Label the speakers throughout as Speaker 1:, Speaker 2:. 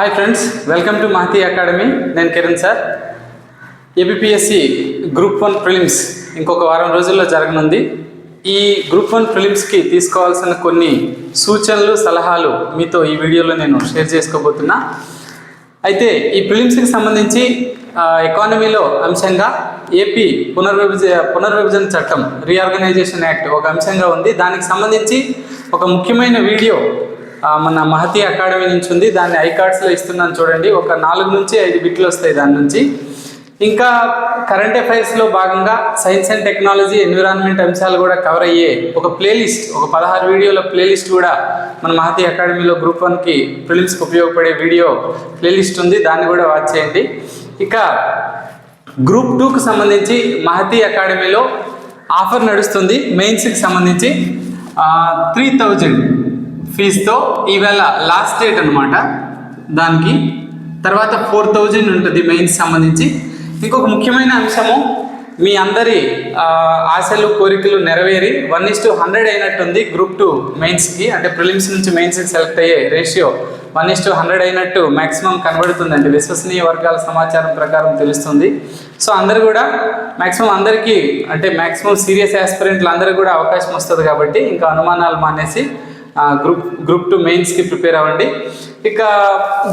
Speaker 1: Hi friends welcome to Mahathi academy నేను Kiran sir. APPSC group one prelims ఇంకొక వారం రోజుల్లో జరగనుంది. ఈ గ్రూప్ వన్ ప్రిలిమ్స్కి తీసుకోవాల్సిన కొన్ని సూచనలు సలహాలు మీతో ఈ వీడియోలో నేను షేర్ చేసుకోబోతున్నా. అయితే ఈ ప్రిలిమ్స్కి సంబంధించి ఎకానమీలో అంశంగా ఏపీ పునర్విభజ పునర్విభజన చట్టం రీఆర్గనైజేషన్ యాక్ట్ ఒక అంశంగా ఉంది. దానికి సంబంధించి ఒక ముఖ్యమైన వీడియో మన మహతి అకాడమీ నుంచి ఉంది. దాన్ని ఐకార్డ్స్లో ఇస్తున్నాను చూడండి. ఒక నాలుగు నుంచి ఐదు బిట్లు వస్తాయి దాని నుంచి. ఇంకా కరెంట్ అఫైర్స్లో భాగంగా సైన్స్ అండ్ టెక్నాలజీ ఎన్విరాన్మెంట్ అంశాలు కూడా కవర్ అయ్యే ఒక ప్లేలిస్ట్ ఒక పదహారు వీడియోల ప్లేలిస్ట్ కూడా మన మహతి అకాడమీలో గ్రూప్ వన్కి ఫిలిమ్స్కి ఉపయోగపడే వీడియో ప్లేలిస్ట్ ఉంది. దాన్ని కూడా వాచ్ చేయండి. ఇక గ్రూప్ టూకి సంబంధించి మహతి అకాడమీలో ఆఫర్ నడుస్తుంది. మెయిన్స్కి సంబంధించి త్రీ థౌజండ్ ఫీజుతో ఈవేళ లాస్ట్ డేట్ అనమాట దానికి తర్వాత ఫోర్ థౌజండ్ ఉంటుంది మెయిన్స్ సంబంధించి. ఇంకొక ముఖ్యమైన అంశము మీ అందరి ఆశలు కోరికలు నెరవేరి వన్ ఇస్ టు హండ్రెడ్ అయినట్టుంది గ్రూప్ టూ మెయిన్స్కి అంటే ప్రిలిమ్స్ నుంచి మెయిన్స్కి సెలెక్ట్ అయ్యే ratio one is to hundred అయినట్టు మ్యాక్సిమం కనబడుతుందండి. విశ్వసనీయ వర్గాల సమాచారం ప్రకారం తెలుస్తుంది. సో అందరు కూడా మ్యాక్సిమం అందరికీ అంటే మ్యాక్సిమం సీరియస్ ఆస్పిరెంట్లు అందరికీ కూడా అవకాశం వస్తుంది కాబట్టి ఇంకా అనుమానాలు మానేసి గ్రూప్ గ్రూప్ టూ మెయిన్స్కి ప్రిపేర్ అవ్వండి. ఇక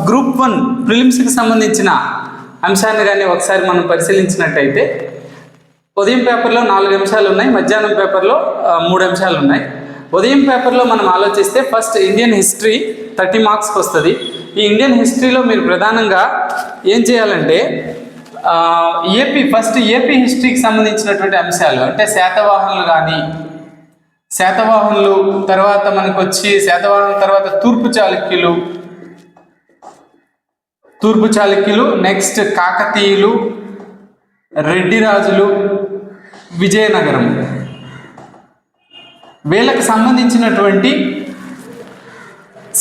Speaker 1: గ్రూప్ వన్ ప్రిలిమ్స్కి సంబంధించిన అంశాన్ని కానీ ఒకసారి మనం పరిశీలించినట్టయితే ఉదయం పేపర్లో నాలుగు అంశాలు ఉన్నాయి మధ్యాహ్నం పేపర్లో మూడు అంశాలు ఉన్నాయి. ఉదయం పేపర్లో మనం ఆలోచిస్తే ఫస్ట్ ఇండియన్ హిస్టరీ థర్టీ మార్క్స్కి వస్తుంది. ఈ ఇండియన్ హిస్టరీలో మీరు ప్రధానంగా ఏం చేయాలంటే ఏపీ ఫస్ట్ ఏపీ హిస్టరీకి సంబంధించినటువంటి అంశాలు అంటే శాతవాహనులు కానీ శాతవాహనులు తర్వాత మనకు వచ్చి శాతవాహనుల తర్వాత తూర్పు చాళుక్యులు. తూర్పు చాళుక్యులు నెక్స్ట్ కాకతీయులు రెడ్డి రాజులు విజయనగరం. వీళ్ళకి సంబంధించినటువంటి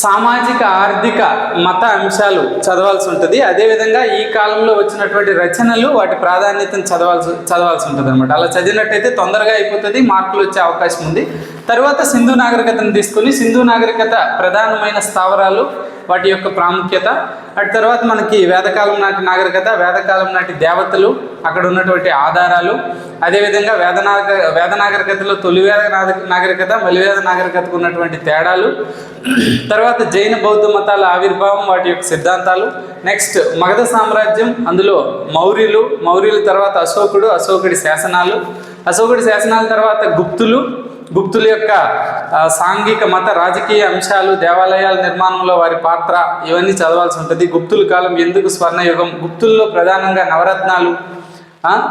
Speaker 1: సామాజిక ఆర్థిక మత అంశాలు చదవాల్సి ఉంటుంది. అదేవిధంగా ఈ కాలంలో వచ్చినటువంటి రచనలు వాటి ప్రాధాన్యతను చదవాల్సి చదవాల్సి ఉంటుంది అనమాట అలా చదివినట్టయితే తొందరగా అయిపోతుంది మార్కులు వచ్చే అవకాశం ఉంది. తర్వాత సింధు నాగరికతను తీసుకొని సింధు నాగరికత ప్రధానమైన స్థావరాలు వాటి యొక్క ప్రాముఖ్యత. అటు తర్వాత మనకి వేదకాలం నాటి నాగరికత వేదకాలం నాటి దేవతలు అక్కడ ఉన్నటువంటి ఆధారాలు. అదేవిధంగా వేదనాగ వేద నాగరికతలో తొలి వేద నాగ- నాగరికత మలివేద నాగరికతకు ఉన్నటువంటి తేడాలు. తర్వాత జైన బౌద్ధ మతాల ఆవిర్భావం వాటి యొక్క సిద్ధాంతాలు. నెక్స్ట్ మగధ సామ్రాజ్యం అందులో మౌర్యులు మౌర్యుల తర్వాత అశోకుడు అశోకుడి శాసనాలు. అశోకుడి శాసనాల తర్వాత గుప్తులు గుప్తుల యొక్క సాంఘిక మత రాజకీయ అంశాలు దేవాలయాల నిర్మాణంలో వారి పాత్ర ఇవన్నీ చదవాల్సి ఉంటుంది. గుప్తుల కాలం ఎందుకు స్వర్ణయుగం? గుప్తుల్లో ప్రధానంగా నవరత్నాలు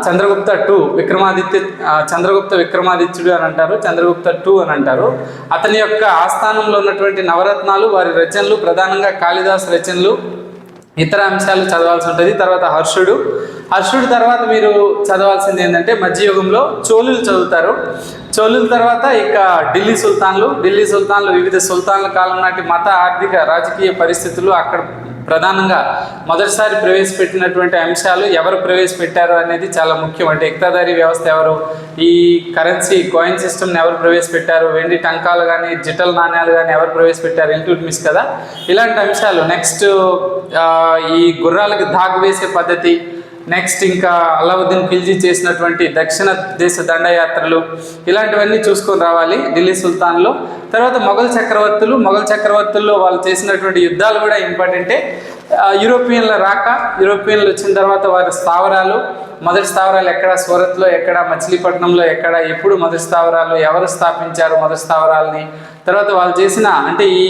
Speaker 1: చంద్రగుప్త టూ విక్రమాదిత్య చంద్రగుప్త విక్రమాదిత్యుడు అని అంటారు చంద్రగుప్త టూ అని అంటారు. అతని యొక్క ఆస్థానంలో ఉన్నటువంటి నవరత్నాలు వారి రచనలు ప్రధానంగా కాళిదాస్ రచనలు ఇతర అంశాలు చదవాల్సి ఉంటుంది. తర్వాత హర్షుడు. హర్షుడు తర్వాత మీరు చదవాల్సింది ఏంటంటే మధ్యయుగంలో చోళులు చదువుతారు. చోళుల తర్వాత ఇక ఢిల్లీ సుల్తాన్లు. ఢిల్లీ సుల్తాన్లు వివిధ సుల్తాన్ల కాలం నాటి మత ఆర్థిక రాజకీయ పరిస్థితులు అక్కడ ప్రధానంగా మొదటిసారి ప్రవేశపెట్టినటువంటి అంశాలు ఎవరు ప్రవేశపెట్టారు అనేది చాలా ముఖ్యం. అంటే ఎక్తాదారి వ్యవస్థ ఎవరు? ఈ కరెన్సీ కాయిన్ సిస్టమ్ని ఎవరు ప్రవేశపెట్టారు? వెండి టంకాలు కానీ జిటల్ నాణ్యాలు కానీ ఎవరు ప్రవేశపెట్టారు? ఇల్టుట్మిస్ కదా? ఇలాంటి అంశాలు. నెక్స్ట్ ఈ గుర్రాలకు దాగు వేసే పద్ధతి నెక్స్ట్ ఇంకా అలావుద్దీన్ ఖిల్జీ చేసినటువంటి దక్షిణ దేశ దండయాత్రలు ఇలాంటివన్నీ చూసుకొని రావాలి ఢిల్లీ సుల్తాన్లో. తర్వాత మొఘల్ చక్రవర్తులు మొఘల్ చక్రవర్తుల్లో వాళ్ళు చేసినటువంటి యుద్ధాలు కూడా ఇంపార్టెంటే యూరోపియన్ల రాక యూరోపియన్లు వచ్చిన తర్వాత వారి స్థావరాలు మొదటి స్థావరాలు ఎక్కడ? సూరత్లో ఎక్కడ? మచిలీపట్నంలో ఎక్కడ? ఎప్పుడు మొదటి స్థావరాలు? ఎవరు స్థాపించారు మొదటి స్థావరాలని? తర్వాత వాళ్ళు చేసిన అంటే ఈ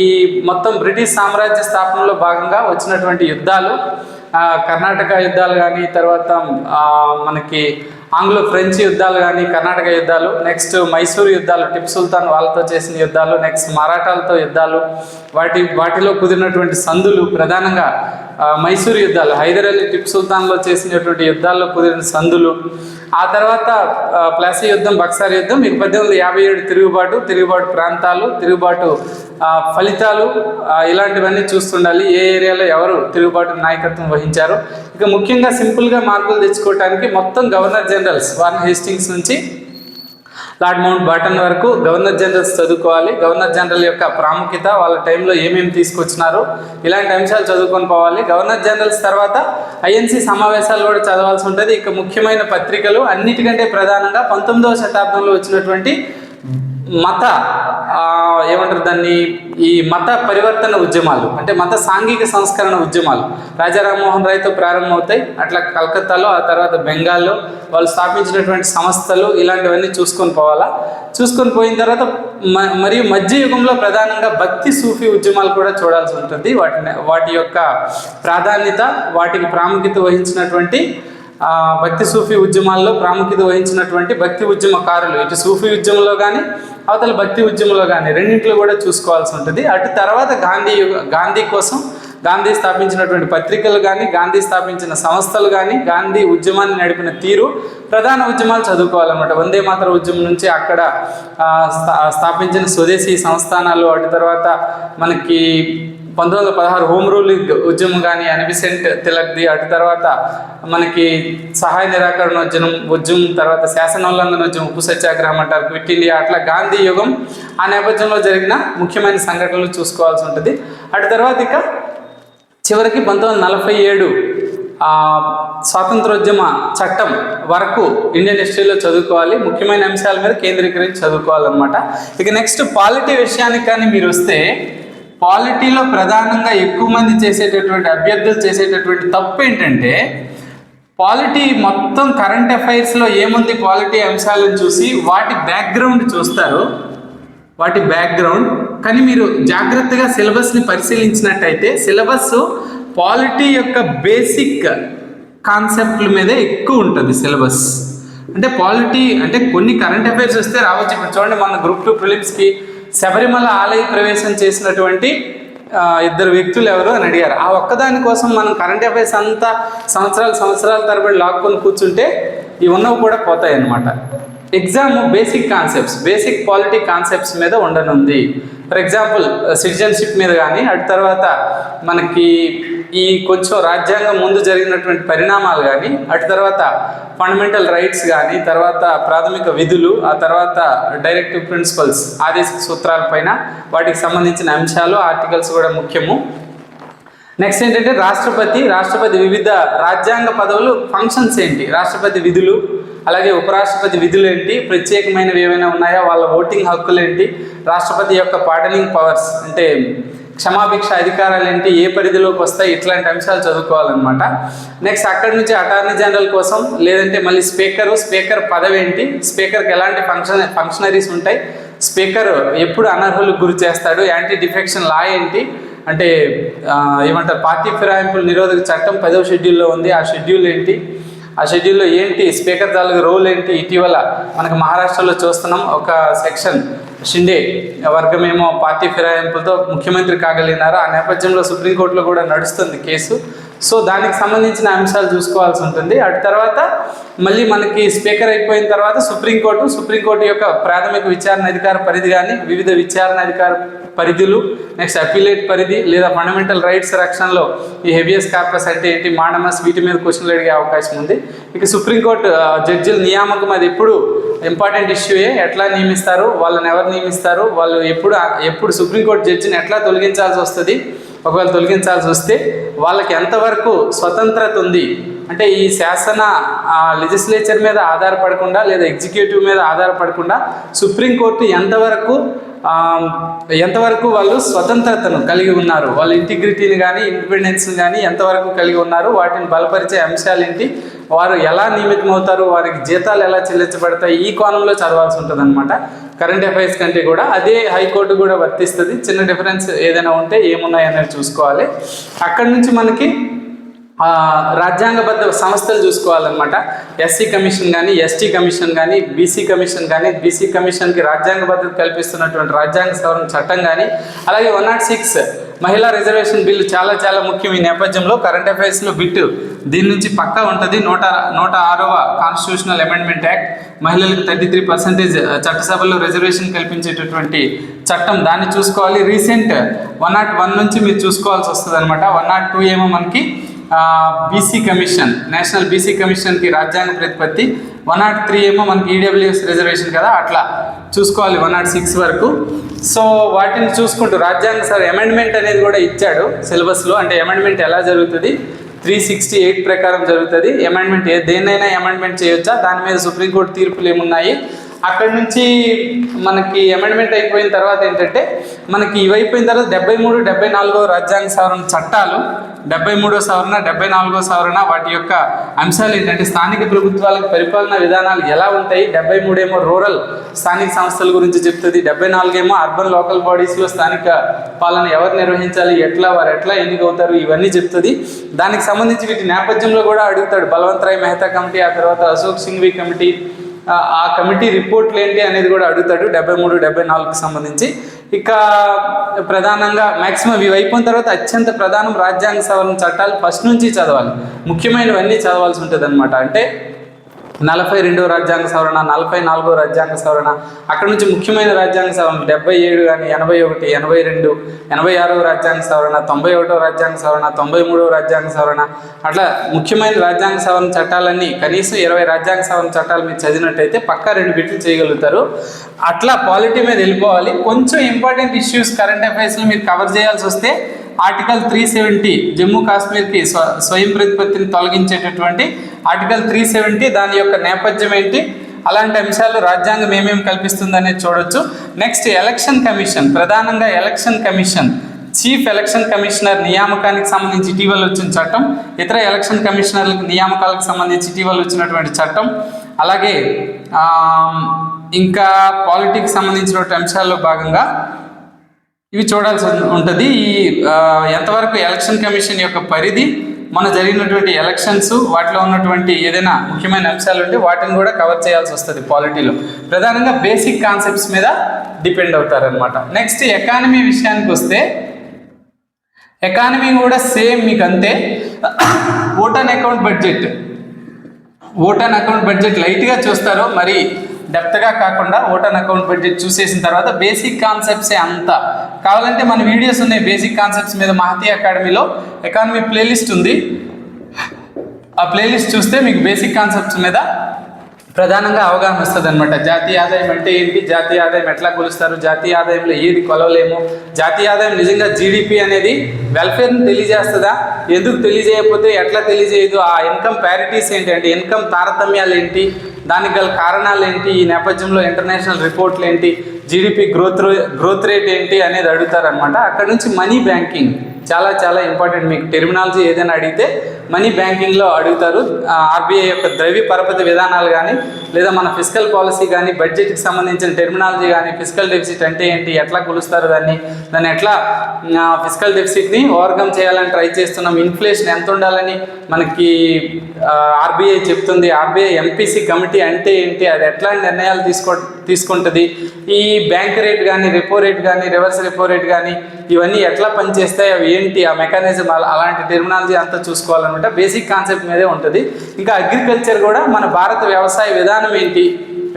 Speaker 1: మొత్తం బ్రిటిష్ సామ్రాజ్య స్థాపనలో భాగంగా వచ్చినటువంటి యుద్ధాలు. కర్ణాటక యుద్ధాలు కానీ తర్వాత ఆ, మనకి ఆంగ్లో ఫ్రెంచ్ యుద్ధాలు కానీ కర్ణాటక యుద్ధాలు నెక్స్ట్ మైసూరు యుద్ధాలు టిప్ సుల్తాన్ వాళ్ళతో చేసిన యుద్ధాలు నెక్స్ట్ మరాఠాలతో యుద్ధాలు వాటి వాటిలో కుదిరినటువంటి సందులు ప్రధానంగా మైసూరు యుద్ధాలు హైదర్ అలీ టిప్ సుల్తాన్లో చేసినటువంటి యుద్ధాల్లో కుదిరిన సందులు ఆ తర్వాత ప్లాసీ యుద్ధం బక్సార్ యుద్ధం ఈ పద్దెనిమిది యాభై ఏడు తిరుగుబాటు తిరుగుబాటు ప్రాంతాలు తిరుగుబాటు ఫలితాలు ఇలాంటివన్నీ చూస్తుండాలి ఏ ఏరియాలో ఎవరు తిరుగుబాటు నాయకత్వం వహించారు ఇక ముఖ్యంగా సింపుల్గా మార్కులు తెచ్చుకోవడానికి మొత్తం గవర్నర్ జనరల్స్ వార్న్ హేస్టింగ్స్ నుంచి లార్డ్ మౌంట్ బాటన్ వరకు గవర్నర్ జనరల్స్ చదువుకోవాలి. గవర్నర్ జనరల్ యొక్క ప్రాముఖ్యత వాళ్ళ టైంలో ఏమేమి తీసుకొచ్చినారు ఇలాంటి అంశాలు చదువుకొని పోవాలి. గవర్నర్ జనరల్స్ తర్వాత ఐఎన్సీ సమావేశాలు కూడా చదవాల్సి ఉంటుంది. ఇక ముఖ్యమైన పత్రికలు అన్నిటికంటే ప్రధానంగా పంతొమ్మిదవ శతాబ్దంలో వచ్చినటువంటి మత ఏమంటారు దాన్ని? ఈ మత పరివర్తన ఉద్యమాలు అంటే మత సాంఘిక సంస్కరణ ఉద్యమాలు. రాజా రామ్మోహన్ రాయ్తో ప్రారంభమవుతాయి. అట్లా కలకత్తాలో ఆ తర్వాత బెంగాల్లో వాళ్ళు స్థాపించినటువంటి సంస్థలు ఇలాంటివన్నీ చూసుకొని పోవాలా? చూసుకొని పోయిన తర్వాత మ- మరియు మధ్యయుగంలో ప్రధానంగా భక్తి సూఫీ ఉద్యమాలు కూడా చూడాల్సి ఉంటుంది. వాటిని వాటి యొక్క ప్రాధాన్యత వాటికి ప్రాముఖ్యత వహించినటువంటి భక్తి సూఫీ ఉద్యమాల్లో ప్రాముఖ్యత వహించినటువంటి భక్తి ఉద్యమకారులు ఇటు సూఫీ ఉద్యమంలో కానీ అవతల భక్తి ఉద్యమంలో కానీ రెండింటిలో కూడా చూసుకోవాల్సి ఉంటుంది. అటు తర్వాత గాంధీ యుగ గాంధీ కోసం గాంధీ స్థాపించినటువంటి పత్రికలు కానీ గాంధీ స్థాపించిన సంస్థలు కానీ గాంధీ ఉద్యమాన్ని నడిపిన తీరు ప్రధాన ఉద్యమాలు చదువుకోవాలన్నమాట. వందే మాతర ఉద్యమం నుంచి అక్కడ స్థా- స్థాపించిన స్వదేశీ సంస్థానాలు అటు తర్వాత మనకి పంతొమ్మిది వందల పదహారు హోమ్ రూల్ ఉద్యమం కానీ అనిబిసెంట్ తిలక్ది అటు తర్వాత మనకి సహాయ నిరాకరణ ఉద్యమం ఉద్యమం తర్వాత శాసనోల్లంఘన ఉద్యమం ఉప్పు సత్యాగ్రహం అంటారు. క్విట్ ఇండియా అట్లా గాంధీ యుగం ఆ నేపథ్యంలో జరిగిన ముఖ్యమైన సంఘటనలు చూసుకోవాల్సి ఉంటుంది. అటు తర్వాత ఇక చివరికి పంతొమ్మిది వందల నలభై ఏడు స్వాతంత్రోద్యమ చట్టం వరకు ఇండియన్ హిస్టరీలో చదువుకోవాలి. ముఖ్యమైన అంశాల మీద కేంద్రీకరించి చదువుకోవాలన్నమాట. ఇక నెక్స్ట్ పాలిటీ విషయానికి కానీ మీరు వస్తే పాలిటీలో ప్రధానంగా ఎక్కువ మంది చేసేటటువంటి అభ్యర్థులు చేసేటటువంటి తప్పు ఏంటంటే పాలిటీ మొత్తం కరెంట్ అఫైర్స్లో ఏముంది పాలిటీ అంశాలను చూసి వాటి బ్యాక్గ్రౌండ్ చూస్తారు. వాటి బ్యాక్గ్రౌండ్. కానీ మీరు జాగ్రత్తగా సిలబస్ని పరిశీలించినట్టయితే సిలబస్ పాలిటీ యొక్క బేసిక్ కాన్సెప్ట్ల మీదే ఎక్కువ ఉంటుంది సిలబస్. అంటే పాలిటీ అంటే కొన్ని కరెంట్ అఫైర్స్ వస్తే రావచ్చు. ఇప్పుడు చూడండి మన గ్రూప్ టూ ప్రిలిమ్స్కి శబరిమల ఆలయ ప్రవేశం చేసినటువంటి ఇద్దరు వ్యక్తులు ఎవరు అని అడిగారు. ఆ ఒక్కదాని కోసం మనం కరెంట్ అఫైర్స్ అంతా సంవత్సరాలు సంవత్సరాల తరబడి లాక్కొని కూర్చుంటే ఇవి ఉన్నవి కూడా పోతాయి అన్నమాట exam basic concepts basic polity concepts మీద ఉండనుంది. ఫర్ ఎగ్జాంపుల్ సిటిజన్షిప్ మీద కానీ అటు తర్వాత మనకి ఈ కొంచెం రాజ్యాంగం ముందు జరిగినటువంటి పరిణామాలు కానీ అటు తర్వాత ఫండమెంటల్ రైట్స్ కానీ తర్వాత ప్రాథమిక విధులు ఆ తర్వాత డైరెక్టివ్ ప్రిన్సిపల్స్ ఆదేశిక సూత్రాల పైన వాటికి సంబంధించిన అంశాలు ఆర్టికల్స్ కూడా ముఖ్యము. నెక్స్ట్ ఏంటంటే రాష్ట్రపతి రాష్ట్రపతి వివిధ రాజ్యాంగ పదవులు ఫంక్షన్స్ ఏంటి? రాష్ట్రపతి విధులు అలాగే ఉపరాష్ట్రపతి విధులు ఏంటి? ప్రత్యేకమైనవి ఏమైనా ఉన్నాయా? వాళ్ళ ఓటింగ్ హక్కులు ఏంటి? రాష్ట్రపతి యొక్క పార్డనింగ్ పవర్స్ అంటే క్షమాభిక్ష అధికారాలు ఏంటి? ఏ పరిధిలోకి వస్తాయి? ఇట్లాంటి అంశాలు చదువుకోవాలన్నమాట. నెక్స్ట్ అక్కడి నుంచి అటార్నీ జనరల్ కోసం లేదంటే మళ్ళీ స్పీకరు స్పీకర్ పదవి ఏంటి? స్పీకర్కి ఎలాంటి ఫంక్షన్ ఫంక్షనరీస్ ఉంటాయి? స్పీకర్ ఎప్పుడు అనర్హులకు గురి చేస్తాడు? యాంటీ డిఫెక్షన్ లా ఏంటి? అంటే ఏమంటారు పార్టీ ఫిరాయింపుల నిరోధక చట్టం పదవ షెడ్యూల్లో ఉంది. ఆ షెడ్యూల్ ఏంటి? ఆ షెడ్యూల్లో ఏంటి? స్పీకర్ తాలూకు రోల్ ఏంటి? ఇటీవల మనకు మహారాష్ట్రలో చూస్తున్నాం ఒక సెక్షన్ షిండే వర్గమేమో పార్టీ ఫిరాయింపులతో ముఖ్యమంత్రి కాగలిగినారు. ఆ నేపథ్యంలో సుప్రీంకోర్టులో కూడా నడుస్తుంది కేసు. సో దానికి సంబంధించిన అంశాలు చూసుకోవాల్సి ఉంటుంది. అటు తర్వాత మళ్ళీ మనకి స్పీకర్ అయిపోయిన తర్వాత సుప్రీంకోర్టు సుప్రీంకోర్టు యొక్క ప్రాథమిక విచారణ అధికార పరిధి కానీ వివిధ విచారణ అధికార పరిధులు నెక్స్ట్ అపీలేట్ పరిధి లేదా ఫండమెంటల్ రైట్స్ రక్షణలో ఈ హెవియస్ కార్పస్ అంటే ఏంటి మాడమస్ వీటి మీద క్వశ్చన్లు అడిగే అవకాశం ఉంది. ఇక సుప్రీంకోర్టు జడ్జిల నియామకం అది ఎప్పుడు ఇంపార్టెంట్ ఇష్యూయే ఎట్లా నియమిస్తారు వాళ్ళని ఎవరు నియమిస్తారు వాళ్ళు ఎప్పుడు ఎప్పుడు సుప్రీంకోర్టు జడ్జిని ఎట్లా తొలగించాల్సి వస్తుంది ఒకవేళ తొలగించాల్సి వస్తే వాళ్ళకి ఎంతవరకు స్వతంత్రత ఉంది? అంటే ఈ శాసన లెజిస్లేచర్ మీద ఆధారపడకుండా లేదా ఎగ్జిక్యూటివ్ మీద ఆధారపడకుండా సుప్రీంకోర్టు ఎంతవరకు ఎంతవరకు వాళ్ళు స్వతంత్రతను కలిగి ఉన్నారు? వాళ్ళ ఇంటిగ్రిటీని కానీ ఇండిపెండెన్స్ని కానీ ఎంతవరకు కలిగి ఉన్నారు? వాటిని బలపరిచే అంశాలు ఏంటి వారు ఎలా నియమితం అవుతారు వారికి జీతాలు ఎలా చెల్లించబడతాయి ఈ కోణంలో చదవాల్సి ఉంటుంది అనమాట కరెంట్ అఫైర్స్ కంటే కూడా అదే హైకోర్టు కూడా వర్తిస్తుంది. చిన్న డిఫరెన్స్ ఏదైనా ఉంటే ఏమున్నాయి అనేది చూసుకోవాలి. అక్కడి నుంచి మనకి రాజ్యాంగబద్ధ సంస్థలు చూసుకోవాలన్నమాట. ఎస్సీ కమిషన్ కానీ ఎస్టీ కమిషన్ కానీ బీసీ కమిషన్ కానీ బీసీ కమిషన్కి రాజ్యాంగబద్ధత కల్పిస్తున్నటువంటి రాజ్యాంగ సవరణ చట్టం కానీ అలాగే వన్ నాట్ సిక్స్ మహిళా రిజర్వేషన్ బిల్లు చాలా చాలా ముఖ్యం ఈ నేపథ్యంలో. కరెంట్ అఫైర్స్లో బిట్ దీని నుంచి పక్కా ఉంటుంది నూట నూట ఆరవ కాన్స్టిట్యూషనల్ అమెండ్మెంట్ యాక్ట్. మహిళలకు థర్టీ త్రీ పర్సెంటేజ్ చట్టసభలో రిజర్వేషన్ కల్పించేటటువంటి చట్టం. దాన్ని చూసుకోవాలి. రీసెంట్ వన్ నాట్ వన్ నుంచి మీరు చూసుకోవాల్సి వస్తుంది అనమాట వన్ నాట్ టూ ఏమో మనకి బీసీ కమిషన్ నేషనల్ బీసీ కమిషన్కి రాజ్యాంగ ప్రతిపత్తి వన్ నాట్ త్రీ ఏమో మనకి ఈడబ్ల్యూఎస్ రిజర్వేషన్ కదా అట్లా చూసుకోవాలి వన్ నాట్ సిక్స్ వరకు. సో వాటిని చూసుకుంటూ రాజ్యాంగ సార్ అమెండ్మెంట్ అనేది కూడా ఇచ్చాడు సిలబస్లో అంటే అమెండ్మెంట్ ఎలా జరుగుతుంది? త్రీ సిక్స్టీ ఎయిట్ ప్రకారం జరుగుతుంది. అమెండ్మెంట్ ఏ దేన్నైనా అమెండ్మెంట్ చేయొచ్చా? దాని మీద సుప్రీంకోర్టు తీర్పులు ఏమున్నాయి? అక్కడ నుంచి మనకి అమెండ్మెంట్ అయిపోయిన తర్వాత ఏంటంటే మనకి ఇవైపోయిన తర్వాత డెబ్బై మూడు డెబ్బై నాలుగో రాజ్యాంగ సవరణ చట్టాలు డెబ్బై మూడో సవరణ డెబ్బై నాలుగో సవరణ వాటి యొక్క అంశాలు ఏంటంటే స్థానిక ప్రభుత్వాలకు పరిపాలన విధానాలు ఎలా ఉంటాయి? డెబ్బై మూడేమో రూరల్ స్థానిక సంస్థల గురించి చెప్తుంది డెబ్బై నాలుగేమో అర్బన్ లోకల్ బాడీస్లో స్థానిక పాలన ఎవరు నిర్వహించాలి ఎట్లా వారు ఎట్లా ఎన్నికవుతారు ఇవన్నీ చెప్తుంది. దానికి సంబంధించి వీటి నేపథ్యంలో కూడా అడుగుతాడు బలవంతరాయ్ మెహతా కమిటీ ఆ తర్వాత అశోక్ సింఘ్వి కమిటీ ఆ కమిటీ రిపోర్ట్లు ఏంటి అనేది కూడా అడుగుతాడు. డెబ్బై మూడు డెబ్బై నాలుగుకి సంబంధించి. ఇక ప్రధానంగా మ్యాక్సిమం ఇవి అయిపోయిన తర్వాత అత్యంత ప్రధానం రాజ్యాంగ సవరణ చట్టాలు ఫస్ట్ నుంచి చదవాలి. ముఖ్యమైనవన్నీ చదవాల్సి ఉంటుంది అనమాట అంటే నలభై రెండో రాజ్యాంగ సవరణ నలభై నాలుగో రాజ్యాంగ సవరణ అక్కడ నుంచి ముఖ్యమైన రాజ్యాంగ సవరణ డెబ్బై ఏడు కానీ ఎనభై ఒకటి ఎనభై రెండు ఎనభై ఆరో రాజ్యాంగ సవరణ తొంభై ఒకటో రాజ్యాంగ సవరణ తొంభై మూడో రాజ్యాంగ సవరణ. అట్లా ముఖ్యమైన రాజ్యాంగ సవరణ చట్టాలన్నీ కనీసం ఇరవై రాజ్యాంగ సవరణ చట్టాలు మీరు చదివినట్టయితే పక్కా రెండు బిట్లు చేయగలుగుతారు. అట్లా పాలిటీ మీద వెళ్ళిపోవాలి. కొంచెం ఇంపార్టెంట్ ఇష్యూస్ కరెంట్ అఫైర్స్లో మీరు కవర్ చేయాల్సి వస్తే ఆర్టికల్ త్రీ సెవెంటీ జమ్మూ కాశ్మీర్కి స్వ స్వయం ప్రతిపత్తిని తొలగించేటటువంటి ఆర్టికల్ త్రీ సెవెంటీ దాని యొక్క నేపథ్యం ఏంటి? అలాంటి అంశాలు రాజ్యాంగం ఏమేమి కల్పిస్తుందనేది చూడొచ్చు. నెక్స్ట్ ఎలక్షన్ కమిషన్ ప్రధానంగా election commission chief election commissioner నియామకానికి సంబంధించి ఇటీవల వచ్చిన చట్టం ఇతర ఎలక్షన్ కమిషనర్లకు నియామకాలకు సంబంధించి ఇటీవల వచ్చినటువంటి చట్టం అలాగే ఇంకా పాలిటిక్స్ సంబంధించినటువంటి అంశాల్లో భాగంగా ఇవి చూడాల్సి ఉంటుంది. ఈ ఎంతవరకు ఎలక్షన్ కమిషన్ యొక్క పరిధి మన జరిగినటువంటి ఎలక్షన్స్ వాటిలో ఉన్నటువంటి ఏదైనా ముఖ్యమైన అంశాలు ఉంటే వాటిని కూడా కవర్ చేయాల్సి వస్తుంది పాలిటీలో. ప్రధానంగా బేసిక్ కాన్సెప్ట్స్ మీద డిపెండ్ అవుతారనమాట నెక్స్ట్ ఎకానమీ విషయానికి వస్తే ఎకానమీ కూడా సేమ్ మీకు అంతే vote on account budget. Vote on account budget లైట్గా చూస్తారు మరి డెప్త్గా కాకుండా ఓటన్ అకౌంట్ బడ్జెట్ చూసేసిన తర్వాత బేసిక్ కాన్సెప్ట్సే అంతా. కావాలంటే మన వీడియోస్ ఉన్నాయి బేసిక్ కాన్సెప్ట్స్ మీద మహతి అకాడమీలో ఎకానమీ ప్లేలిస్ట్ ఉంది. ఆ ప్లేలిస్ట్ చూస్తే మీకు బేసిక్ కాన్సెప్ట్స్ మీద ప్రధానంగా అవగాహన వస్తుంది అనమాట జాతీయ ఆదాయం అంటే ఏంటి? జాతీయ ఆదాయం ఎట్లా కొలుస్తారు? జాతీయ ఆదాయంలో ఏది కొలవలేము? జాతీయ ఆదాయం నిజంగా జీడిపి అనేది వెల్ఫేర్ని తెలియజేస్తుందా? ఎందుకు తెలియజేయకపోతే ఎట్లా తెలియజేయదు? ఆ ఇన్కమ్ ప్యారిటీస్ ఏంటి? అంటే ఇన్కమ్ తారతమ్యాలు ఏంటి? దానికి గల కారణాలు ఏంటి ఈ నేపథ్యంలో ఇంటర్నేషనల్ రిపోర్ట్లు ఏంటి జీడిపి గ్రోత్ గ్రోత్ రేట్ ఏంటి అనేది అడుగుతారనమాట అక్కడ నుంచి మనీ బ్యాంకింగ్ చాలా చాలా ఇంపార్టెంట్ మీకు టెర్మినాలజీ ఏదైనా అడిగితే మనీ బ్యాంకింగ్లో అడుగుతారు. ఆర్బీఐ యొక్క ద్రవ్య పరపతి విధానాలు కానీ లేదా మన ఫిజికల్ పాలసీ కానీ బడ్జెట్కి సంబంధించిన టెర్మినాలజీ కానీ ఫిజికల్ డెఫిసిట్ అంటే ఏంటి ఎట్లా కొలుస్తారు దాన్ని దాన్ని ఎట్లా ఫిజికల్ డెఫిసిట్ని ఓవర్కమ్ చేయాలని ట్రై చేస్తున్నాం. ఇన్ఫ్లేషన్ ఎంత ఉండాలని మనకి ఆర్బీఐ చెప్తుంది. ఆర్బీఐ ఎంపీసీ కమిటీ అంటే ఏంటి అది ఎట్లాంటి నిర్ణయాలు తీసుకో తీసుకుంటుంది? ఈ బ్యాంక్ రేట్ కానీ రెపో రేట్ కానీ రివర్స్ రెపో రేట్ కానీ ఇవన్నీ ఎట్లా పనిచేస్తాయి? అవి ఏంటి? ఆ మెకానిజం అలాంటి టెర్మినాలజీ అంతా చూసుకోవాలన్నమాట బేసిక్ కాన్సెప్ట్ మీదే ఉంటుంది. ఇంకా అగ్రికల్చర్ కూడా మన భారత వ్యవసాయ విధానం ఏంటి?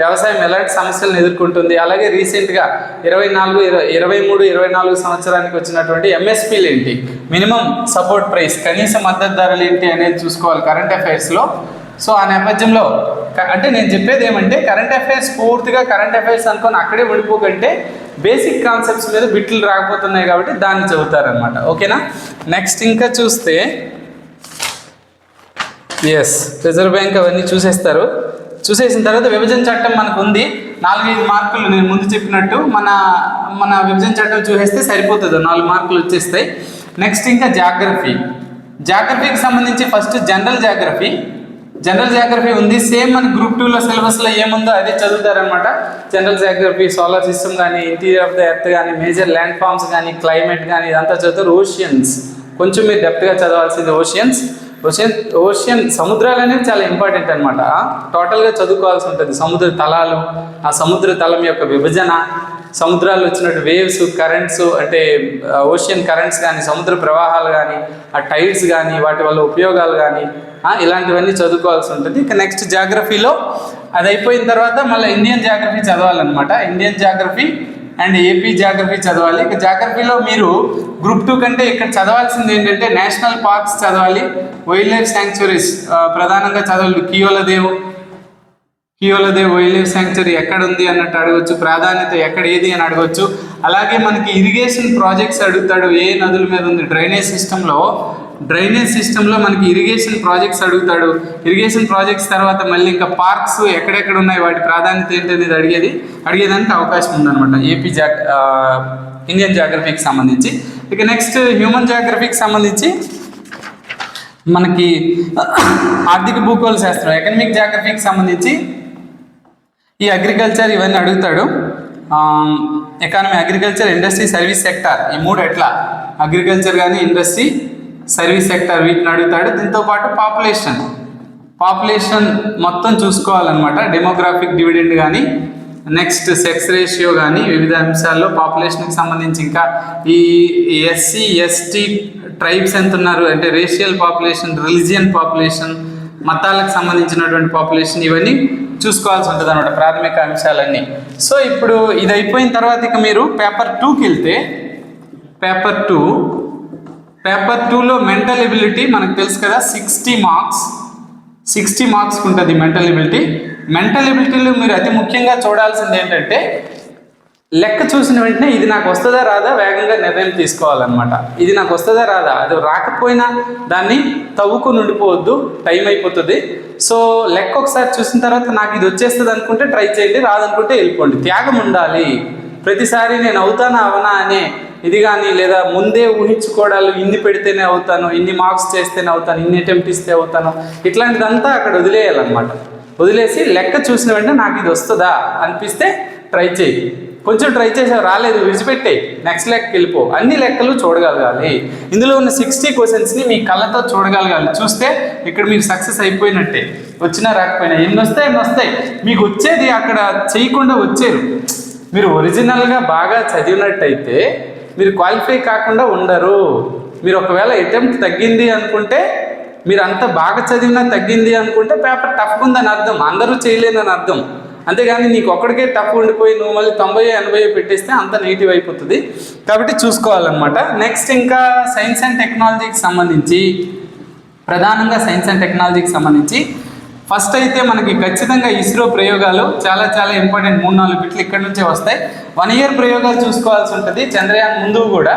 Speaker 1: వ్యవసాయం ఎలాంటి సమస్యలను ఎదుర్కొంటుంది? అలాగే రీసెంట్గా ఇరవై నాలుగు ఇరవై ఇరవై మూడు ఇరవై నాలుగు సంవత్సరానికి వచ్చినటువంటి ఎంఎస్పీలు ఏంటి? మినిమం సపోర్ట్ ప్రైస్ కనీస మద్దతు ధరలు ఏంటి అనేది చూసుకోవాలి కరెంట్ అఫైర్స్లో సో ఆ నేపథ్యంలో అంటే నేను చెప్పేది ఏమంటే కరెంట్ అఫైర్స్ పూర్తిగా కరెంట్ అఫైర్స్ అనుకొని అక్కడే ఉండిపోకంటే బేసిక్ కాన్సెప్ట్స్ మీద బిట్లు రాకపోతున్నాయి కాబట్టి దాన్ని చదువుతారనమాట ఓకేనా? నెక్స్ట్ ఇంకా చూస్తే ఎస్ రిజర్వ్ బ్యాంక్ అవన్నీ చూసేస్తారు. చూసేసిన తర్వాత విభజన చట్టం మనకు ఉంది. నాలుగైదు మార్కులు నేను ముందు చెప్పినట్టు మన మన విభజన చట్టం చూసేస్తే సరిపోతుంది. నాలుగు మార్కులు వచ్చేస్తాయి. నెక్స్ట్ ఇంకా జాగ్రఫీ. జాగ్రఫీకి సంబంధించి first general geography general geography ఉంది. సేమ్ మన గ్రూప్ టూలో సిలబస్లో ఏముందో అదే చదువుతారనమాట జనరల్ జాగ్రఫీ సోలార్ సిస్టమ్ కానీ ఇంటీరియర్ ఆఫ్ ద ఎర్త్ కానీ మేజర్ ల్యాండ్ ఫామ్స్ కానీ క్లైమేట్ కానీ ఇదంతా చదువుతారు ఓషియన్స్ కొంచెం మీరు డెప్త్గా చదవాల్సింది ఓషియన్స్ ఓషియన్ ఓషియన్ సముద్రాలు అనేది చాలా ఇంపార్టెంట్ అనమాట టోటల్గా చదువుకోవాల్సి ఉంటుంది. సముద్ర తలాలు ఆ సముద్ర తలం యొక్క విభజన సముద్రాల్లో వచ్చినట్టు వేవ్స్ కరెంట్స్ అంటే ఓషియన్ కరెంట్స్ కానీ సముద్ర ప్రవాహాలు కానీ ఆ టైడ్స్ కానీ వాటి వల్ల ఉపయోగాలు కానీ ఇలాంటివన్నీ చదువుకోవాల్సి ఉంటుంది. ఇక నెక్స్ట్ జాగ్రఫీలో అది అయిపోయిన తర్వాత మళ్ళీ Indian geography చదవాలన్నమాట. Indian geography and AP geography చదవాలి. ఇక జాగ్రఫీలో మీరు గ్రూప్ టూ కంటే ఇక్కడ చదవాల్సింది ఏంటంటే నేషనల్ పార్క్స్ చదవాలి. వైల్డ్ లైఫ్ శాంక్చురీస్ ప్రధానంగా చదవాలి. Keoladeo Keoladeo wild life sanctuary ఎక్కడ ఉంది అన్నట్టు అడగొచ్చు ప్రాధాన్యత ఎక్కడ ఏది అని అడగొచ్చు. అలాగే మనకి ఇరిగేషన్ ప్రాజెక్ట్స్ అడుగుతాడు ఏ నదుల మీద ఉంది? డ్రైనేజ్ సిస్టంలో డ్రైనేజ్ సిస్టంలో మనకి ఇరిగేషన్ ప్రాజెక్ట్స్ అడుగుతాడు. ఇరిగేషన్ ప్రాజెక్ట్స్ తర్వాత మళ్ళీ ఇంకా పార్క్స్ ఎక్కడెక్కడ ఉన్నాయి వాటి ప్రాధాన్యత ఏంటి అనేది అడిగేది అడిగేదానికి అవకాశం ఉందన్నమాట. ఏపీ జా ఇండియన్ జాగ్రఫీకి సంబంధించి. ఇక నెక్స్ట్ హ్యూమన్ జాగ్రఫీకి సంబంధించి మనకి ఆర్థిక భూగోళ శాస్త్రం ఎకనమిక్ జాగ్రఫీకి సంబంధించి ఈ అగ్రికల్చర్ ఇవన్నీ అడుగుతాడు. Economy agriculture industry service sector ఈ మూడు ఎట్లా? అగ్రికల్చర్ కానీ ఇండస్ట్రీ సర్వీస్ సెక్టార్ వీటిని అడుగుతాడు. దీంతో పాటు పాపులేషన్ పాపులేషన్ మొత్తం చూసుకోవాలన్నమాట. డెమోగ్రాఫిక్ డివిడెండ్ కానీ నెక్స్ట్ సెక్స్ రేషియో కానీ వివిధ అంశాల్లో పాపులేషన్కి సంబంధించి ఇంకా ఈ ఎస్సీ ఎస్టీ ట్రైబ్స్ ఎంత ఉన్నారు అంటే రేషియల్ పాపులేషన్ రిలీజియన్ పాపులేషన్ మతాలకు సంబంధించినటువంటి పాపులేషన్ ఇవన్నీ చూసుకోవాల్సి ఉంటుంది అనమాట ప్రాథమిక అంశాలన్నీ. సో ఇప్పుడు ఇది అయిపోయిన తర్వాత ఇక మీరు పేపర్ టూకి వెళ్తే పేపర్ టూ పేపర్ టూలో మెంటల్ ఎబిలిటీ మనకు తెలుసు కదా సిక్స్టీ మార్క్స్. సిక్స్టీ మార్క్స్కి ఉంటుంది మెంటల్ ఎబిలిటీ. మెంటల్ ఎబిలిటీలో మీరు అతి ముఖ్యంగా చూడాల్సింది ఏంటంటే లెక్క చూసిన వెంటనే ఇది నాకు వస్తుందా రాదా వేగంగా నిర్ణయం తీసుకోవాలన్నమాట. ఇది నాకు వస్తుందా రాదా? అది రాకపోయినా దాన్ని తవ్వుకు ఉండిపోవద్దు టైం అయిపోతుంది. సో లెక్క ఒకసారి చూసిన తర్వాత నాకు ఇది వచ్చేస్తుంది అనుకుంటే ట్రై చేయండి రాదనుకుంటే వెళ్ళిపోండి. త్యాగం ఉండాలి. ప్రతిసారి నేను అవుతానా అవనా అనే ఇది కానీ లేదా ముందే ఊహించుకోవడాలు ఇన్ని పెడితేనే అవుతాను ఇన్ని మార్క్స్ చేస్తేనే అవుతాను ఇన్ని అటెంప్ట్ ఇస్తే అవుతాను ఇట్లాంటిదంతా అక్కడ వదిలేయాలన్నమాట. వదిలేసి లెక్క చూసిన వెంటనే నాకు ఇది వస్తుందా అనిపిస్తే ట్రై చేయి కొంచెం ట్రై చేసావు రాలేదు విడిచిపెట్టాయి నెక్స్ట్ లెక్కకి వెళ్ళిపో. అన్ని లెక్కలు చూడగలగాలి. ఇందులో ఉన్న సిక్స్టీ క్వశ్చన్స్ని మీ కళ్ళతో చూడగలగాలి. చూస్తే ఇక్కడ మీరు సక్సెస్ అయిపోయినట్టే. వచ్చినా రాకపోయినా. ఎన్ని వస్తాయి? ఎన్ని వస్తాయి? మీకు వచ్చేది అక్కడ చేయకుండా వచ్చారు. మీరు ఒరిజినల్గా బాగా చదివినట్టయితే మీరు క్వాలిఫై కాకుండా ఉండరు. మీరు ఒకవేళ అటెంప్ట్ తగ్గింది అనుకుంటే మీరు అంత బాగా చదివినా తగ్గింది అనుకుంటే పేపర్ టఫ్ ఉందని అర్థం. అందరూ చేయలేనని అర్థం. అంతేగాని నీకు ఒక్కడికే టఫ్ ఉండిపోయి నువ్వు మళ్ళీ తొంభై ఎనభై పెట్టేస్తే అంత నెగిటివ్ అయిపోతుంది. కాబట్టి చూసుకోవాలన్నమాట. నెక్స్ట్ ఇంకా సైన్స్ అండ్ టెక్నాలజీకి సంబంధించి ప్రధానంగా సైన్స్ అండ్ టెక్నాలజీకి సంబంధించి ఫస్ట్ అయితే మనకి ఖచ్చితంగా ఇస్రో ప్రయోగాలు చాలా చాలా ఇంపార్టెంట్ మూడు నాలుగు బిట్లు ఇక్కడ నుంచే వస్తాయి. వన్ ఇయర్ ప్రయోగాలు చూసుకోవాల్సి ఉంటుంది. చంద్రయాన్ ముందు కూడా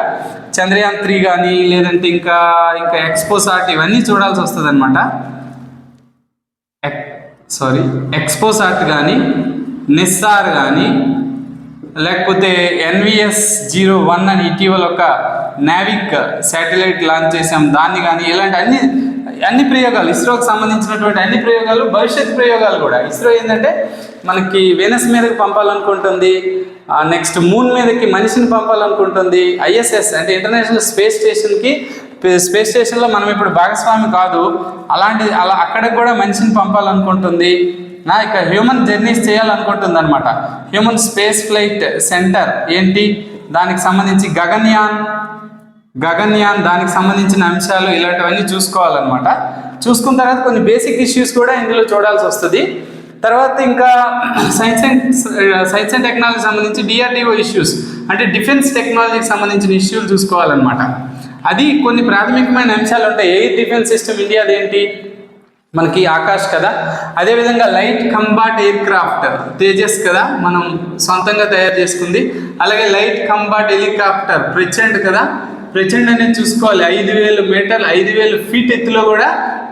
Speaker 1: చంద్రయాన్ త్రీ కానీ లేదంటే ఇంకా ఇంకా ఎక్స్పోసాట్ ఇవన్నీ చూడాల్సి వస్తుంది అనమాట సారీ ఎక్స్పోసాట్ కానీ నిస్సార్ కానీ లేకపోతే ఎన్విఎస్ జీరో వన్ అని ఇటీవల ఒక నావిక్ శాటిలైట్ లాంచ్ చేసాం దాన్ని కానీ ఇలాంటి అన్ని అన్ని ప్రయోగాలు ఇస్రోకి సంబంధించినటువంటి అన్ని ప్రయోగాలు భవిష్యత్ ప్రయోగాలు కూడా. ఇస్రో ఏంటంటే మనకి వెనస్ మీదకి పంపాలనుకుంటుంది నెక్స్ట్ మూన్ మీదకి మనిషిని పంపాలనుకుంటుంది. ఐఎస్ఎస్ అంటే ఇంటర్నేషనల్ స్పేస్ స్టేషన్కి స్పేస్ స్టేషన్లో మనం ఇప్పుడు భాగస్వామి కాదు. అలాంటి అలా అక్కడికి కూడా మనిషిని పంపాలనుకుంటుంది. నా ఇక హ్యూమన్ జర్నీస్ చేయాలనుకుంటుంది అనమాట హ్యూమన్ స్పేస్ ఫ్లైట్ సెంటర్ ఏంటి? దానికి సంబంధించి గగన్యాన్ గగన్యాన్ దానికి సంబంధించిన అంశాలు ఇలాంటివన్నీ చూసుకోవాలన్నమాట. చూసుకున్న తర్వాత కొన్ని బేసిక్ ఇష్యూస్ కూడా ఇందులో చూడాల్సి వస్తుంది. తర్వాత ఇంకా science and science and technology సంబంధించి డిఆర్డిఓ ఇష్యూస్ అంటే డిఫెన్స్ టెక్నాలజీకి సంబంధించిన ఇష్యూలు చూసుకోవాలన్నమాట. అది కొన్ని ప్రాథమికమైన అంశాలు ఉంటాయి. ఎయిర్ డిఫెన్స్ సిస్టమ్ ఇండియాది ఏంటి? మనకి ఆకాష్ కదా. అదేవిధంగా light combat aircraft Tejas కదా మనం సొంతంగా తయారు చేసుకుంది. అలాగే లైట్ కంబాట్ హెలికాప్టర్ ప్రచండ్ కదా. ప్రచండ్ అనేది చూసుకోవాలి. ఐదు వేలు మీటర్లు ఐదు వేలు ఫీట్ ఎత్తులో కూడా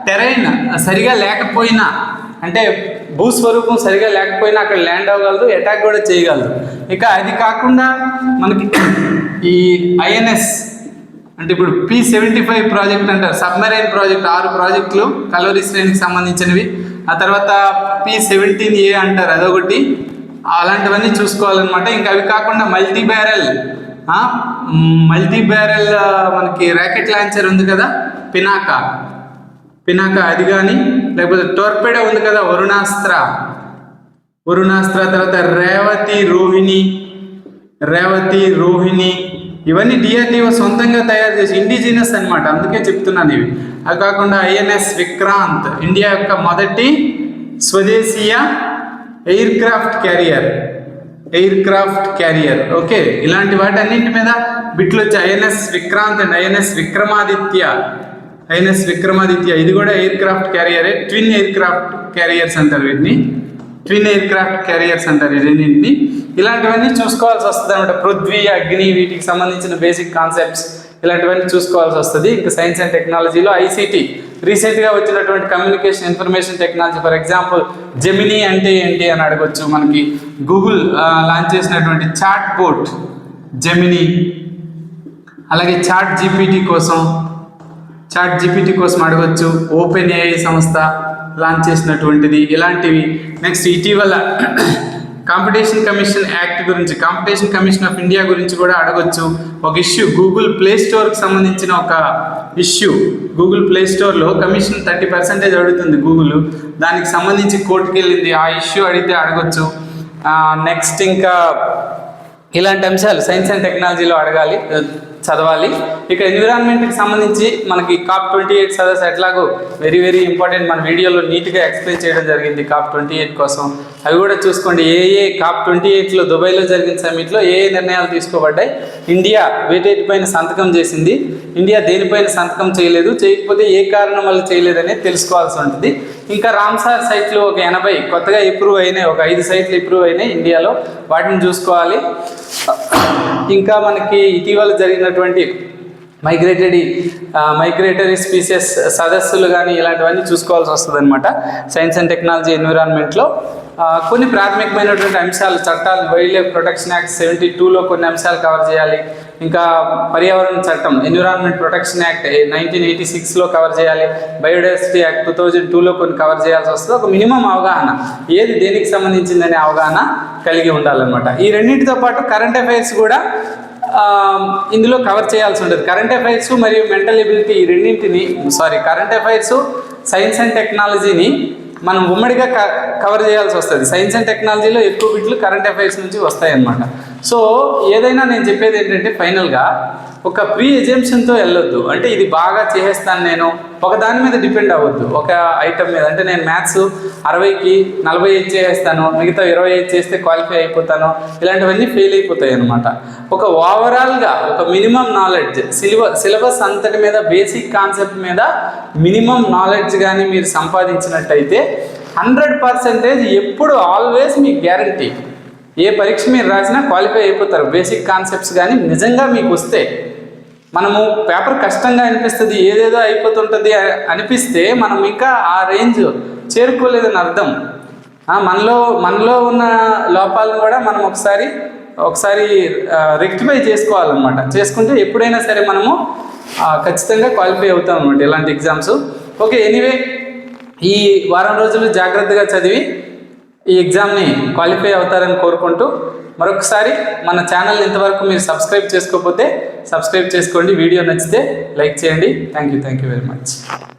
Speaker 1: టెరైన్ సరిగా లేకపోయినా అంటే భూస్వరూపం సరిగా లేకపోయినా అక్కడ ల్యాండ్ అవ్వగలదు అటాక్ కూడా చేయగలదు. ఇక అది కాకుండా మనకి ఈ ఐఎన్ఎస్ అంటే ఇప్పుడు పి సెవెంటీ ఫైవ్ ప్రాజెక్ట్ అంటారు సబ్మెరైన్ ప్రాజెక్ట్ ఆరు ప్రాజెక్టులు కలోరీ శ్రేణికి సంబంధించినవి. ఆ తర్వాత పి సెవెంటీన్ ఏ అంటారు అదొకటి. అలాంటివన్నీ చూసుకోవాలన్నమాట. ఇంకా అవి కాకుండా మల్టీ బ్యారెల్ మల్టీ బ్యారెల్ మనకి ర్యాకెట్ లాంచర్ ఉంది కదా పినాకా. పినాకా అది కానీ లేకపోతే టోర్పెడో ఉంది కదా వరుణాస్త్ర. వరుణాస్త్ర తర్వాత రేవతి రోహిణి రేవతి రోహిణి ఇవన్నీ డిఆర్డిఓ సొంతంగా తయారు చేసి ఇండిజినస్ అనమాట అందుకే చెప్తున్నాను ఇవి. అది కాకుండా ఐఎన్ఎస్ విక్రాంత్ ఇండియా యొక్క మొదటి స్వదేశీయ aircraft carrier. Aircraft carrier. Okay ఇలాంటి వాటి అన్నింటి మీద బిట్లు వచ్చి INS Vikrant and INS Vikramaditya. INS Vikramaditya. ఇది కూడా ఎయిర్ క్రాఫ్ట్ క్యారియరే. ట్విన్ ఎయిర్ క్రాఫ్ట్ క్యారియర్స్ అంటారు వీటిని. ట్విన్ ఎయిర్ క్రాఫ్ట్ క్యారియర్స్ అంటారు ఈ రెండింటిని. ఇలాంటివన్నీ చూసుకోవాల్సి వస్తుంది అనమాట పృథ్వీ అగ్ని వీటికి సంబంధించిన బేసిక్ కాన్సెప్ట్స్ ఇలాంటివన్నీ చూసుకోవాల్సి వస్తుంది. ఇంకా సైన్స్ అండ్ టెక్నాలజీలో ఐసీటీ రీసెంట్గా వచ్చినటువంటి communication information technology for example Gemini అంటే ఏంటి అని అడగొచ్చు మనకి. గూగుల్ లాంచ్ చేసినటువంటి చాట్ బోట్ జెమినీ అలాగే చాట్ జీపీటీ కోసం చాట్ జీపీటీ కోసం అడగొచ్చు. ఓపెన్ ఏఐ సంస్థ లాంచ్ చేసినటువంటిది ఇలాంటివి. నెక్స్ట్ ఇటీవల కాంపిటీషన్ కమిషన్ యాక్ట్ గురించి కాంపిటీషన్ కమిషన్ ఆఫ్ ఇండియా గురించి కూడా అడగొచ్చు. ఒక ఇష్యూ గూగుల్ ప్లే స్టోర్కి సంబంధించిన ఒక ఇష్యూ. గూగుల్ ప్లే స్టోర్లో కమిషన్ థర్టీ పర్సెంటేజ్ అడుగుతుంది గూగుల్ దానికి సంబంధించి కోర్టుకి వెళ్ళింది. ఆ ఇష్యూ అడిగితే అడగొచ్చు. నెక్స్ట్ ఇంకా ఇలాంటి అంశాలు సైన్స్ అండ్ టెక్నాలజీలో అడగాలి చదవాలి. ఇక ఎన్విరాన్మెంట్కి సంబంధించి మనకి కాప్ ట్వంటీ ఎయిట్ సదస్ ఎట్లాగో వెరీ వెరీ ఇంపార్టెంట్ మన వీడియోలో నీట్గా ఎక్స్ప్లెయిన్ చేయడం జరిగింది. కాప్ ట్వంటీ ఎయిట్ కోసం అవి కూడా చూసుకోండి. ఏ ఏ కాప్ ట్వంటీ ఎయిట్లో దుబాయ్లో జరిగిన సమ్మిట్లో ఏ ఏ నిర్ణయాలు తీసుకోబడ్డాయి? ఇండియా వేటేటిపైన సంతకం చేసింది. ఇండియా దేనిపైన సంతకం చేయలేదు. చేయకపోతే ఏ కారణం వల్ల చేయలేదని తెలుసుకోవాల్సి ఉంటుంది. ఇంకా రామ్సార్ సైట్లు ఒక ఎనభై కొత్తగా ఇంప్రూవ్ అయినాయి. ఒక ఐదు సైట్లు ఇంప్రూవ్ అయినాయి ఇండియాలో. వాటిని చూసుకోవాలి. ఇంకా మనకి ఇటీవల జరిగినటువంటి మైగ్రేటరీ మైగ్రేటరీ స్పీసెస్ సదస్సులు కానీ ఇలాంటివన్నీ చూసుకోవాల్సి వస్తుంది అనమాట సైన్స్ అండ్ టెక్నాలజీ ఎన్విరాన్మెంట్లో కొన్ని ప్రాథమికమైనటువంటి అంశాలు చట్టాలు wildlife protection act seventy టూలో కొన్ని అంశాలు కవర్ చేయాలి. ఇంకా పర్యావరణ చట్టం environment protection act nineteen eighty సిక్స్లో కవర్ చేయాలి. బయోడైవర్సిటీ యాక్ట్ టూ థౌజండ్ టూలో కొన్ని కవర్ చేయాల్సి వస్తుంది. ఒక మినిమం అవగాహన. ఏది దేనికి సంబంధించిందనే అవగాహన కలిగి ఉండాలన్నమాట. ఈ రెండింటితో పాటు కరెంట్ అఫైర్స్ కూడా ఇందులో కవర్ చేయాల్సి ఉంటుంది కరెంట్ అఫైర్స్ మరియు మెంటల్ ఎబిలిటీ ఈ రెండింటిని sorry current affairs science and టెక్నాలజీని మనం ఉమ్మడిగా క- కవర్ చేయాల్సి వస్తుంది. సైన్స్ అండ్ టెక్నాలజీలో ఎక్కువ బిట్లు కరెంట్ అఫైర్స్ నుంచి వస్తాయి అన్నమాట సో ఏదైనా నేను చెప్పేది ఏంటంటే ఫైనల్గా ఒక ప్రీ ఎజెంప్షన్తో వెళ్ళొద్దు. అంటే ఇది బాగా చేసేస్తాను నేను. ఒక దాని మీద డిపెండ్ అవ్వద్దు. ఒక ఐటమ్ మీద. అంటే నేను మ్యాథ్స్ అరవైకి నలభై ఐదు చేసేస్తాను. మిగతా ఇరవై ఐదు చేస్తే క్వాలిఫై అయిపోతాను. ఇలాంటివన్నీ ఫెయిల్ అయిపోతాయి అనమాట ఒక ఓవరాల్గా ఒక మినిమం నాలెడ్జ్ సిలబస్ సిలబస్ అంతటి మీద బేసిక్ కాన్సెప్ట్ మీద మినిమం నాలెడ్జ్ కానీ మీరు సంపాదించినట్టయితే హండ్రెడ్ పర్సెంటేజ్ ఎప్పుడు ఆల్వేస్ మీ గ్యారంటీ ఏ పరీక్ష మీరు రాసినా క్వాలిఫై అయిపోతారు. బేసిక్ కాన్సెప్ట్స్ కానీ నిజంగా మీకు వస్తే. మనము పేపర్ కష్టంగా అనిపిస్తుంది ఏదేదో అయిపోతుంటుంది అనిపిస్తే మనం ఇంకా ఆ రేంజ్ చేరుకోలేదని అర్థం. మనలో మనలో ఉన్న లోపాలను కూడా మనం ఒకసారి ఒకసారి రెక్టిఫై చేసుకోవాలన్నమాట. చేసుకుంటే ఎప్పుడైనా సరే మనము ఖచ్చితంగా క్వాలిఫై అవుతాం అనమాట ఇలాంటి ఎగ్జామ్స్. ఓకే ఎనీవే ఈ వారం రోజులు జాగ్రత్తగా చదివి ఈ ఎగ్జామ్ని క్వాలిఫై అవుతారని కోరుకుంటూ మరొకసారి మన ఛానల్ ఇంతవరకు మీరు సబ్స్క్రైబ్ చేసుకోకపోతే సబ్స్క్రైబ్ చేసుకోండి. వీడియో నచ్చితే లైక్ చేయండి. Thank you thank you very much